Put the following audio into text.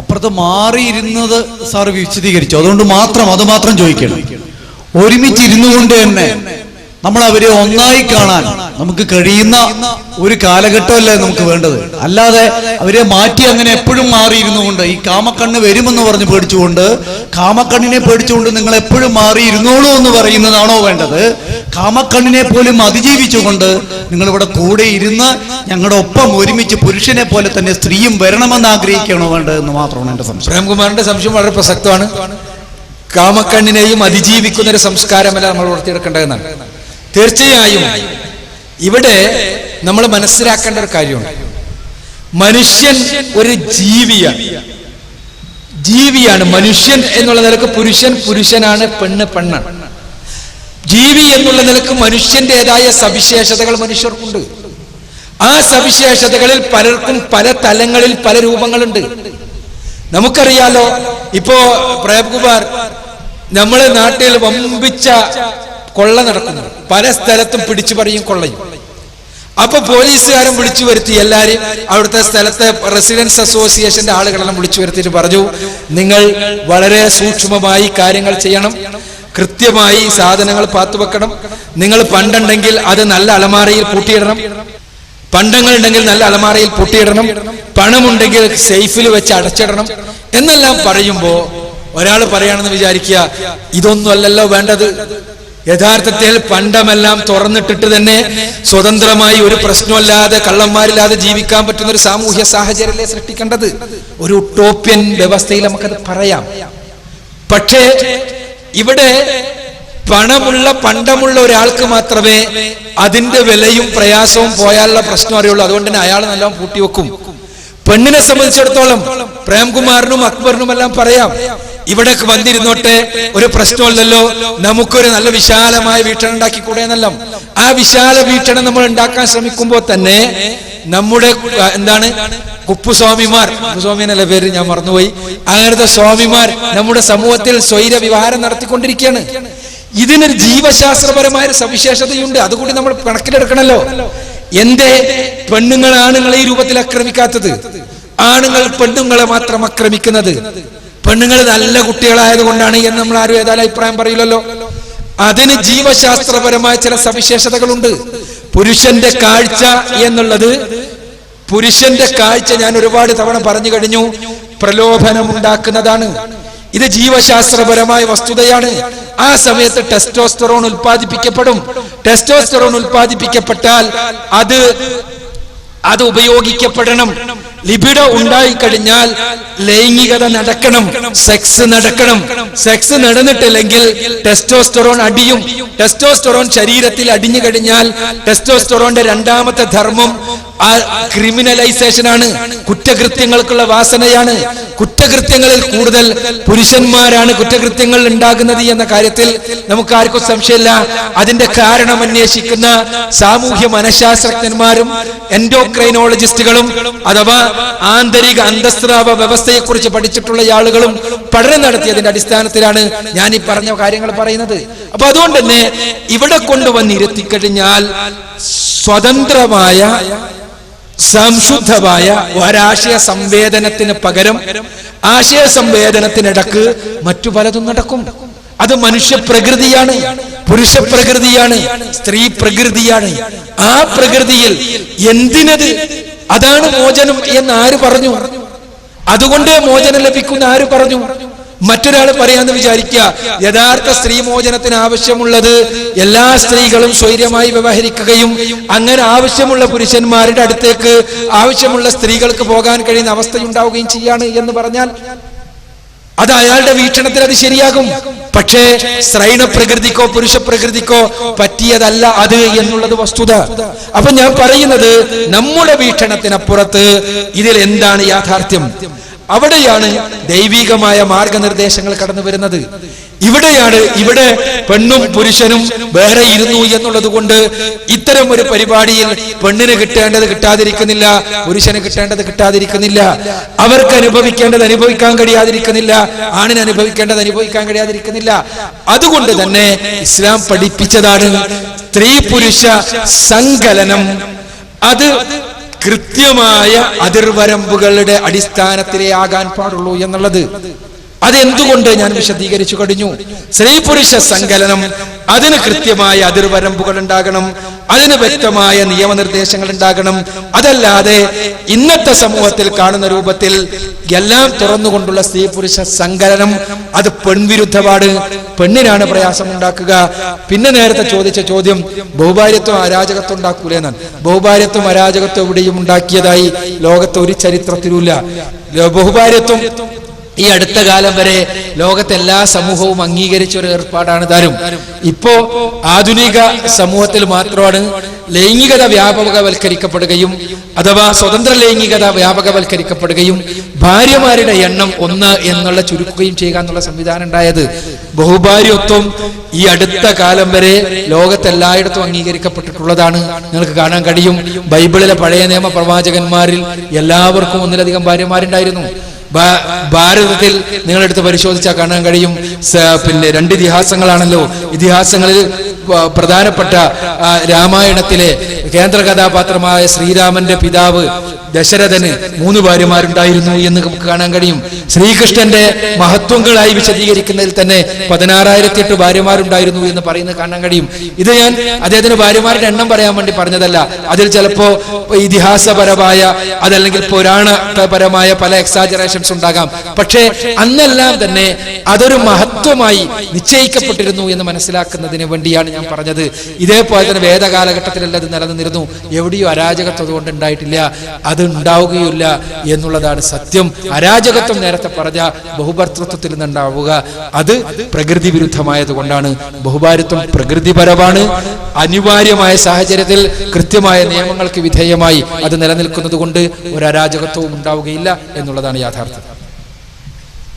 അപ്പുറത്ത് മാറിയിരുന്നത് സാർ വിശദീകരിച്ചു. അതുകൊണ്ട് മാത്രം അത് മാത്രം ചോദിക്കണം. ഒരുമിച്ചിരുന്നു കൊണ്ട് തന്നെ നമ്മൾ അവരെ ഒന്നായി കാണാൻ നമുക്ക് കഴിയുന്ന ഒരു കാലഘട്ടമല്ലേ നമുക്ക് വേണ്ടത്. അല്ലാതെ അവരെ മാറ്റി അങ്ങനെ എപ്പോഴും മാറിയിരുന്നു കൊണ്ട് ഈ കാമക്കണ്ണ് വരുമെന്ന് പറഞ്ഞ് പേടിച്ചുകൊണ്ട് കാമക്കണ്ണിനെ പേടിച്ചുകൊണ്ട് നിങ്ങൾ എപ്പോഴും മാറിയിരുന്നോളൂ എന്ന് പറയുന്നതാണോ വേണ്ടത്? കാമക്കണ്ണിനെ പോലും അതിജീവിച്ചുകൊണ്ട് നിങ്ങളിവിടെ കൂടെ ഇരുന്ന് ഞങ്ങളുടെ ഒപ്പം ഒരുമിച്ച് പുരുഷനെ പോലെ തന്നെ സ്ത്രീയും വരണമെന്ന് ആഗ്രഹിക്കണോ വേണ്ടത് എന്ന് മാത്രമാണ് എന്റെ സംശയം. പ്രേംകുമാറിന്റെ സംശയം വളരെ പ്രസക്തമാണ്. കാമക്കണ്ണിനെയും അതിജീവിക്കുന്ന ഒരു സംസ്കാരമല്ല നമ്മൾ വളർത്തിയെടുക്കേണ്ടതെന്നാണ്. തീർച്ചയായും ഇവിടെ നമ്മൾ മനസ്സിലാക്കേണ്ട ഒരു കാര്യമാണ്. മനുഷ്യൻ ഒരു ജീവിയാണ്. ജീവിയാണ് മനുഷ്യൻ എന്നുള്ള നിലയ്ക്ക് പുരുഷൻ പുരുഷനാണ് പെണ്ണ് പെണ്ണാണ്. ജീവി എന്നുള്ള നിലയ്ക്ക് മനുഷ്യന്റേതായ സവിശേഷതകൾ മനുഷ്യർക്കുണ്ട്. ആ സവിശേഷതകളിൽ പലർക്കും പല തലങ്ങളിൽ പല രൂപങ്ങളുണ്ട്. നമുക്കറിയാലോ ഇപ്പോ പ്രേംകുമാർ നമ്മളെ നാട്ടിൽ വമ്പിച്ച കൊള്ള നടക്കുന്നു. പല സ്ഥലത്തും പിടിച്ചു പറയും കൊള്ളയും. അപ്പൊ പോലീസുകാരൻ വിളിച്ചു വരുത്തി എല്ലാരെയും അവിടുത്തെ സ്ഥലത്തെ റെസിഡൻസ് അസോസിയേഷന്റെ ആളുകളെല്ലാം വിളിച്ചു വരുത്തിയിട്ട് പറഞ്ഞു നിങ്ങൾ വളരെ സൂക്ഷ്മമായി കാര്യങ്ങൾ ചെയ്യണം. കൃത്യമായി സാധനങ്ങൾ പാത്തുവെക്കണം നിങ്ങൾ പണ്ടുണ്ടെങ്കിൽ അത് നല്ല അലമാരയിൽ പൂട്ടിയിടണം. പണ്ടങ്ങൾ ഉണ്ടെങ്കിൽ നല്ല അലമാരയിൽ പൂട്ടിയിടണം. പണമുണ്ടെങ്കിൽ സേഫിൽ വെച്ച് അടച്ചിടണം. എന്നെല്ലാം പറയുമ്പോ ഒരാൾ പറയാണെന്ന് വിചാരിക്കുക ഇതൊന്നും അല്ലല്ലോ വേണ്ടത്. യഥാർത്ഥത്തിൽ പണ്ടമെല്ലാം തുറന്നിട്ടിട്ട് തന്നെ സ്വതന്ത്രമായി ഒരു പ്രശ്നമില്ലാതെ കള്ളന്മാരില്ലാതെ ജീവിക്കാൻ പറ്റുന്ന ഒരു സാമൂഹ്യ സാഹചര്യമല്ലേ സൃഷ്ടിക്കേണ്ടത്? ഒരു ടോപ്യൻ വ്യവസ്ഥയിൽ നമുക്കത് പറയാം. പക്ഷേ ഇവിടെ പണമുള്ള പണ്ടമുള്ള ഒരാൾക്ക് മാത്രമേ അതിന്റെ വിലയും പ്രയാസവും പോയാലുള്ള പ്രശ്നം അറിയുള്ളൂ. അതുകൊണ്ട് തന്നെ അയാൾ നല്ലോണം പൂട്ടിവെക്കും പെണ്ണിനെ സംബന്ധിച്ചിടത്തോളം പ്രേംകുമാറിനും അക്ബറിനും എല്ലാം പറയാം. ഇവിടെ വന്നിരുന്നോട്ടെ ഒരു പ്രശ്നമില്ലല്ലോ നമുക്കൊരു നല്ല വിശാലമായ വീക്ഷണം ഉണ്ടാക്കിക്കൂടെ എന്നെല്ലാം. ആ വിശാല വീക്ഷണം നമ്മൾ ഉണ്ടാക്കാൻ ശ്രമിക്കുമ്പോൾ തന്നെ നമ്മുടെ എന്താണ് കുപ്പുസ്വാമിമാർ കുപ്പുസ്വാമിനല്ല പേര്? ഞാൻ മറന്നുപോയി. അങ്ങനത്തെ സ്വാമിമാർ നമ്മുടെ സമൂഹത്തിൽ സ്വൈര വിവാഹം നടത്തിക്കൊണ്ടിരിക്കുകയാണ്. ഇതിനൊരു ജീവശാസ്ത്രപരമായ സവിശേഷതയുണ്ട്. അതുകൂടി നമ്മൾ കണക്കിലെടുക്കണല്ലോ. എന്റെ പെണ്ണുങ്ങൾ ആണുങ്ങളെ ഈ രൂപത്തിൽ ആക്രമിക്കാത്തത്. ആണുങ്ങൾ പെണ്ണുങ്ങളെ മാത്രം ആക്രമിക്കുന്നത്. പെണ്ണുങ്ങൾ നല്ല കുട്ടികളായത് കൊണ്ടാണ് എന്ന് നമ്മൾ ആരും ഏതായാലും അഭിപ്രായം പറയില്ലല്ലോ. അതിന് ജീവശാസ്ത്രപരമായ ചില സവിശേഷതകളുണ്ട്. പുരുഷന്റെ കാഴ്ച എന്നുള്ളത് പുരുഷന്റെ കാഴ്ച ഞാൻ ഒരുപാട് തവണ പറഞ്ഞു കഴിഞ്ഞു. പ്രലോഭനം ഉണ്ടാക്കുന്നതാണ് ഇത് ജീവശാസ്ത്രപരമായ വസ്തുതയാണ്. ആ സമയത്ത് ടെസ്റ്റോസ്റ്ററോൺ ഉൽപ്പാദിപ്പിക്കപ്പെടും. ടെസ്റ്റോസ്റ്ററോൺ ഉൽപ്പാദിപ്പിക്കപ്പെട്ടാൽ അത് അത് ഉപയോഗിക്കപ്പെടണം. ലിബിഡോ ഉണ്ടായിക്കഴിഞ്ഞാൽ ലൈംഗികത നടക്കണം. സെക്സ് നടക്കണം. സെക്സ് നടന്നിട്ടില്ലെങ്കിൽ ടെസ്റ്റോസ്റ്ററോൺ അടിയും. ടെസ്റ്റോസ്റ്ററോൺ ശരീരത്തിൽ അടിഞ്ഞു കഴിഞ്ഞാൽ ടെസ്റ്റോസ്റ്ററോന്റെ രണ്ടാമത്തെ ധർമ്മം ആ ക്രിമിനലൈസേഷൻ ആണ് കുറ്റകൃത്യങ്ങൾക്കുള്ള വാസനയാണ്. കുറ്റകൃത്യങ്ങളിൽ കൂടുതൽ പുരുഷന്മാരാണ് കുറ്റകൃത്യങ്ങൾ ഉണ്ടാകുന്നത് എന്ന കാര്യത്തിൽ നമുക്ക് ആർക്കും സംശയമില്ല. അതിന്റെ കാരണം അന്വേഷിക്കുന്ന സാമൂഹ്യ മനഃശാസ്ത്രജ്ഞന്മാരും എൻഡോക്രൈനോളജിസ്റ്റുകളും അഥവാ ആന്തരിക അന്തസ്രാവ വ്യവസ്ഥയെ കുറിച്ച് പഠിച്ചിട്ടുള്ള ആളുകളും പഠനം നടത്തിയതിന്റെ അടിസ്ഥാനത്തിലാണ് ഞാൻ ഈ പറഞ്ഞ കാര്യങ്ങൾ പറയുന്നത്. അപ്പൊ അതുകൊണ്ട് തന്നെ ഇവിടെ കൊണ്ടുവന്നിരുത്തിക്കഴിഞ്ഞാൽ സ്വതന്ത്രമായ സംശുദ്ധമായ ഒരാശയ സംവേദനത്തിന് പകരം ആശയ സംവേദനത്തിനിടക്ക് മറ്റു പലതും നടക്കും. അത് മനുഷ്യ പ്രകൃതിയാണ് പുരുഷ പ്രകൃതിയാണ് സ്ത്രീ പ്രകൃതിയാണ്. ആ പ്രകൃതിയിൽ എന്തിനത്? അതാണ് മോചനം എന്ന് ആര് പറഞ്ഞു? അതുകൊണ്ട് മോചനം ലഭിക്കുന്ന ആര് പറഞ്ഞു? മറ്റൊരാൾ പറയാന്ന് വിചാരിക്കുക. യഥാർത്ഥ സ്ത്രീ മോചനത്തിന് ആവശ്യമുള്ളത് എല്ലാ സ്ത്രീകളും സ്വൈര്യമായി വ്യവഹരിക്കുകയും അങ്ങനെ ആവശ്യമുള്ള പുരുഷന്മാരുടെ അടുത്തേക്ക് ആവശ്യമുള്ള സ്ത്രീകൾക്ക് പോകാൻ കഴിയുന്ന അവസ്ഥയുണ്ടാവുകയും ചെയ്യാണ് എന്ന് പറഞ്ഞാൽ അത് അയാളുടെ വീക്ഷണത്തിൽ അത് ശരിയാകും. പക്ഷേ ശ്രൈണ പ്രകൃതിക്കോ പുരുഷ പ്രകൃതിക്കോ പറ്റിയതല്ല അത് എന്നുള്ളത് വസ്തുത. അപ്പൊ ഞാൻ പറയുന്നത് നമ്മുടെ വീക്ഷണത്തിനപ്പുറത്ത് ഇതിൽ എന്താണ് യാഥാർത്ഥ്യം? അവിടെയാണ് ദൈവികമായ മാർഗനിർദ്ദേശങ്ങൾ കടന്നു വരുന്നത്. ഇവിടെയാണ് ഇവിടെ പെണ്ണും പുരുഷനും വേറെ ഇരുന്നു എന്നുള്ളത് കൊണ്ട് ഇത്തരം ഒരു പരിപാടിയിൽ പെണ്ണിന് കിട്ടേണ്ടത് കിട്ടാതിരിക്കുന്നില്ല പുരുഷന് കിട്ടേണ്ടത് കിട്ടാതിരിക്കുന്നില്ല. അവർക്ക് അനുഭവിക്കേണ്ടത് അനുഭവിക്കാൻ കഴിയാതിരിക്കുന്നില്ല ആണിന് അനുഭവിക്കേണ്ടത് അനുഭവിക്കാൻ കഴിയാതിരിക്കുന്നില്ല. അതുകൊണ്ട് തന്നെ ഇസ്ലാം പഠിപ്പിച്ചതാണ് സ്ത്രീ പുരുഷ സങ്കലനം. അത് കൃത്യമായ അതിർവരമ്പുകളുടെ അടിസ്ഥാനത്തിലേ ആകാൻ പാടുള്ളൂ എന്നുള്ളത്. അതെന്തുകൊണ്ട് ഞാൻ വിശദീകരിച്ചു കഴിഞ്ഞു? സ്ത്രീ പുരുഷ സങ്കലനം അതിന് കൃത്യമായ അതിർവരമ്പുകൾ ഉണ്ടാകണം അതിന് വ്യക്തമായ നിയമനിർദ്ദേശങ്ങൾ ഉണ്ടാകണം. അതല്ലാതെ ഇന്നത്തെ സമൂഹത്തിൽ കാണുന്ന രൂപത്തിൽ എല്ലാം തുറന്നുകൊണ്ടുള്ള സ്ത്രീ പുരുഷ സങ്കലനം അത് പെൺവിരുദ്ധപാട് പെണ്ണിനാണ് പ്രയാസം ഉണ്ടാക്കുക പിന്നെ നേരത്തെ ചോദിച്ച ചോദ്യം ബഹുഭാര്യത്വം അരാജകത്വം ഉണ്ടാക്കൂലേ എന്നാണ് ബഹുഭാര്യത്വം അരാജകത്വം എവിടെയും ഉണ്ടാക്കിയതായി ലോകത്ത് ഒരു ചരിത്രത്തിലുമില്ല. ബഹുഭാര്യത്വം ഈ അടുത്ത കാലം വരെ ലോകത്തെ എല്ലാ സമൂഹവും അംഗീകരിച്ച ഒരു ഏർപ്പാടാണ് താനും ഇപ്പോ ആധുനിക സമൂഹത്തിൽ മാത്രമാണ് ലൈംഗികത വ്യാപകവൽക്കരിക്കപ്പെടുകയും അഥവാ സ്വതന്ത്ര ലൈംഗികത വ്യാപകവൽക്കരിക്കപ്പെടുകയും ഭാര്യമാരുടെ എണ്ണം ഒന്ന് എന്നുള്ള ചുരുക്കുകയും ചെയ്യുക എന്നുള്ള സംവിധാനം ഉണ്ടായത് ബഹുഭാര്യത്വം ഈ അടുത്ത കാലം വരെ ലോകത്തെല്ലായിടത്തും അംഗീകരിക്കപ്പെട്ടിട്ടുള്ളതാണ്. നിങ്ങൾക്ക് കാണാൻ കഴിയും. ബൈബിളിലെ പഴയ നിയമ പ്രവാചകന്മാരിൽ എല്ലാവർക്കും ഒന്നിലധികം ഭാര്യമാരുണ്ടായിരുന്നു. ഭാരതത്തിൽ നിങ്ങളെടുത്ത് പരിശോധിച്ചാൽ കാണാൻ കഴിയും. പിന്നെ രണ്ട് ഇതിഹാസങ്ങളാണല്ലോ. ഇതിഹാസങ്ങളിൽ പ്രധാനപ്പെട്ട രാമായണത്തിലെ കേന്ദ്ര കഥാപാത്രമായ ശ്രീരാമന്റെ പിതാവ് ദശരഥന് മൂന്ന് ഭാര്യമാരുണ്ടായിരുന്നു എന്ന് നമുക്ക് കാണാൻ കഴിയും. ശ്രീകൃഷ്ണന്റെ മഹത്വങ്ങളായി വിശദീകരിക്കുന്നതിൽ തന്നെ പതിനാറായിരത്തി എട്ട് ഭാര്യമാരുണ്ടായിരുന്നു എന്ന് പറയുന്നത് കാണാൻ കഴിയും. ഇത് ഞാൻ അദ്ദേഹത്തിന് ഭാര്യമാരുടെ എണ്ണം പറയാൻ വേണ്ടി പറഞ്ഞതല്ല. അതിൽ ചിലപ്പോ ഇതിഹാസപരമായ അതല്ലെങ്കിൽ പുരാണപരമായ പല എക്സാജറേഷൻസ് ഉണ്ടാകാം. പക്ഷേ അന്നെല്ലാം തന്നെ അതൊരു മഹത്വമായി നിശ്ചയിക്കപ്പെട്ടിരുന്നു എന്ന് മനസ്സിലാക്കുന്നതിന് വേണ്ടിയാണ് ഞാൻ പറഞ്ഞത്. ഇതേപോലെ തന്നെ വേദകാലഘട്ടത്തിലല്ല അത് നിലനിന്നിരുന്നു. എവിടെയോ അരാജകത്വം കൊണ്ട് ഉണ്ടായിട്ടില്ല. അത് ഉണ്ടാവുകയില്ല എന്നുള്ളതാണ് സത്യം. അരാജകത്വം നേരത്തെ പറഞ്ഞ ബഹുഭർത്തൃത്വത്തിൽ നിന്നുണ്ടാവുക അത് പ്രകൃതി വിരുദ്ധമായത് കൊണ്ടാണ് ബഹുഭാരിത്വം പ്രകൃതിപരമാണ്. അനിവാര്യമായ സാഹചര്യത്തിൽ കൃത്യമായ നിയമങ്ങൾക്ക് വിധേയമായി അത് നിലനിൽക്കുന്നത് കൊണ്ട് ഒരു അരാജകത്വവും ഉണ്ടാവുകയില്ല എന്നുള്ളതാണ് യാഥാർത്ഥ്യം.